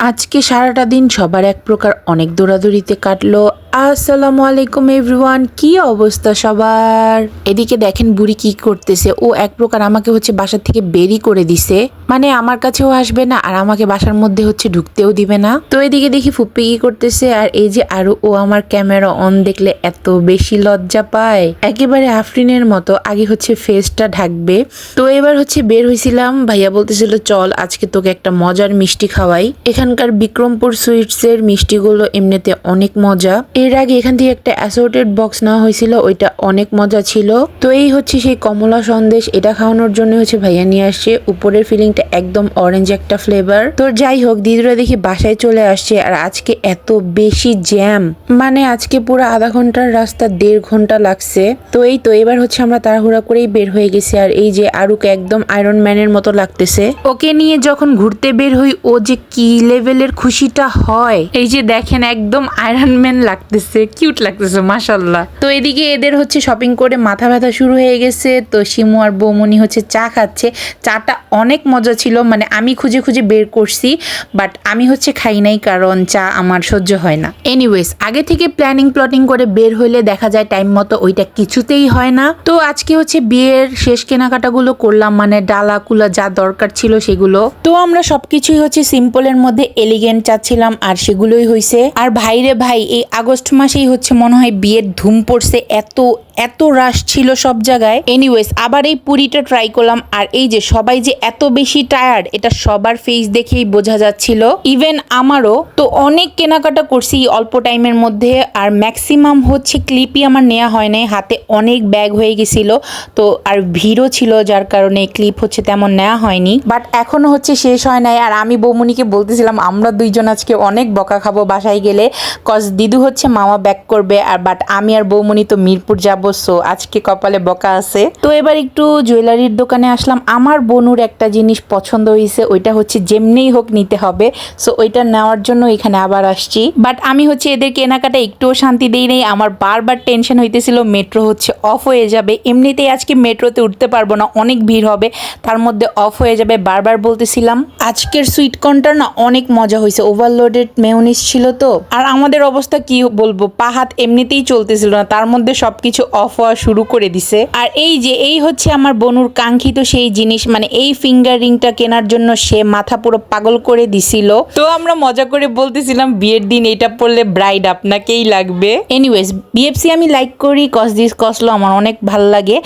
আজকে সারাটা দিন সবার এক প্রকার অনেক দৌড়াদৌড়িতে কাটলো। আসসালামু আলাইকুম এভরিওয়ান কি অবস্থা সবার? এদিকে দেখেন বুড়ি কি করতেছে। ও এক প্রকার আমাকে হচ্ছে বাসার থেকে বেরি করে দিছে। মানে আমার কাছেও আসবে না, আর আমাকে বাসার মধ্যে হচ্ছে ঢুকতেও দিবে না। তো এদিকে দেখি ফুপ্পি কি করতেছে, আর এই যে আরও, ও আমার ক্যামেরা অন দেখলে এত বেশি লজ্জা পায়। একেবারে আফরিনের মতো, আগে হচ্ছে ফেসটা ঢাকবে। তো এবার হচ্ছে বের হয়েছিলাম ভাইয়া বলতেছিল, চল, আজকে তোকে একটা মজার মিষ্টি খাওয়াই। এখানকার বিক্রমপুর সুইটস এর মিষ্টিগুলো এমনিতে অনেক মজা। এর আগে এখান থেকে একটা অ্যাসোর্টেড বক্স নেওয়া হয়েছিল, ওইটা অনেক মজা ছিল। তো এই হচ্ছে সেই কমলা সন্দেশ, এটা খাওয়ানোর জন্য হচ্ছে ভাইয়া নিয়ে আসছে। উপরের ফিলিংটা একদম অরেঞ্জ একটা ফ্লেভার তো যাই হোক, দিদিরা দেখি বাসায় চলে আসছে আর আজকে এত বেশি জ্যাম মানে আজকে পুরো আধা ঘণ্টার রাস্তা, দেড় ঘণ্টা লাগছে। তো এই তো, এবার হচ্ছে আমরা তাড়াহুড়া করেই বের হয়ে গেছি আর এই যে আরুকে একদম আয়রন ম্যানের মতো লাগতেছে। ওকে নিয়ে যখন ঘুরতে বের হই, ও যে কি লেভেলের খুশিটা হয়। এই যে দেখেন, একদম আয়রন ম্যান লাগতেছে। কিউট লাগতেছে মাসাল্লাহ তো এদিকে এদের হচ্ছে শপিং করে মাথা ব্যথা শুরু হয়ে গেছে। তো শিমু আর বৌমনি হচ্ছে চা খাচ্ছে। চাটা অনেক মজা ছিল মানে আমি খুঁজে খুঁজে বের করছি বাট আমি হচ্ছে খাই নাই কারণ চা আমার সহ্য হয় না। এনিওয়েজ আগে থেকে প্ল্যানিং প্লটিং করে বের হইলে দেখা যায় টাইম মতো ওইটা কিছুতেই হয় না। তো আজকে হচ্ছে বিয়ের শেষ কেনাকাটাগুলো করলাম মানে ডালা কুলা যা দরকার ছিল সেগুলো। তো আমরা সবকিছুই হচ্ছে সিম্পলের মধ্যে এলিগেন্ট চাচ্ছিলাম, আর সেগুলোই হয়েছে আর ভাইরে ভাই, এই আগস্ট মাসেই হচ্ছে মনে হয় বিয়ের ধুম পড়ছে, এত এত রাশ ছিল সব জায়গায়। এনিওয়েজ আবার এই পুরিটা ট্রাই করলাম, আর এই যে সবাই যে এত বেশি টায়ার্ড এটা সবার ফেস দেখেই বোঝা যাচ্ছিল। ইভেন আমারও, তো অনেক কেনাকাটা করছি অল্প টাইমের মধ্যে, আর ম্যাক্সিমাম হচ্ছে ক্লিপই আমার নেওয়া হয় নাই, হাতে অনেক ব্যাগ হয়ে গেছিল। তো আর ভিড়ও ছিল, যার কারণে ক্লিপ হচ্ছে তেমন নেওয়া হয়নি। বাট এখনও হচ্ছে শেষ হয় নাই, আর আমি বৌমনিকে বলতেছিলাম, আমরা দুইজন আজকে অনেক বকা খাব বাসায় গেলে কজ দিদু হচ্ছে মামা ব্যাক করবে, আর বাট আমি আর বৌমনি তো মিরপুর যাব সো আজকে কপালে বকা আছে। তো এবার একটু জুয়েলারির দোকানে আসলাম, আমার বনুর একটা জিনিস পছন্দ হয়েছে ওইটা হচ্ছে যেমনিই হোক নিতে হবে। সো ওইটা নেওয়ার জন্য এখানে আবার আসছি। বাট আমি হচ্ছে এদের কেনাকাটা একটুও শান্তি দিই নেই। আমার বারবার টেনশন হইতেছিল মেট্রো হচ্ছে অফ হয়ে যাবে। এমনিতেই আজকে মেট্রোতে উঠতে পারব না, অনেক ভিড় হবে। তার মধ্যে অফ হয়ে যাবে, বারবার বলতেছিলাম। আজকের সুইট কর্নটা না অনেক মজা হয়েছে ওভারলোডেড মেয়নিস ছিল তো। আর আমাদের অবস্থা কি বলব, পা হাত এমনিতেই চলতেছিল না, তার মধ্যে সবকিছু অফ হওয়া শুরু করে দিছে। আর এই যে, এই হচ্ছে আমার বনুর কাঙ্ক্ষিত সেই জিনিস মানে এই ফিঙ্গার রিংটা কেনার জন্য সে মাথা পুরো পাগল করে দিছিল। তো আমরা মজা করে বলতেছিলাম বিয়ের দিন এটা পড়লে ব্রাইড আপনাকেই লাগবে। এনিওয়েজ বিএফসি আমি লাইক করি কস দিস কসলো আমার অনেক ভালো লাগে।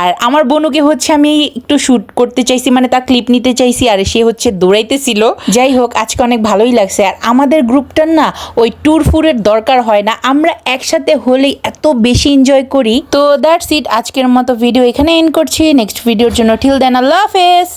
আর আমার বনুকে হচ্ছে আমি একটু শ্যুট করতে চাইছি মানে তার ক্লিপ নিতে চাইছি আর সে হচ্ছে দৌড়াইতেছিল। যাই হোক আজকে অনেক ভালোই লাগছে। আর আমাদের গ্রুপটার না ওই ট্যুর ফুরের দরকার হয় না আমরা একসাথে হলেই এত বেশি এনজয় করি। তো দ্যাটস ইট আজকের মতো ভিডিও এখানে এন্ড করছি। নেক্সট ভিডিওর জন্য ঠিল দেন আল্লাহ হাফেজ!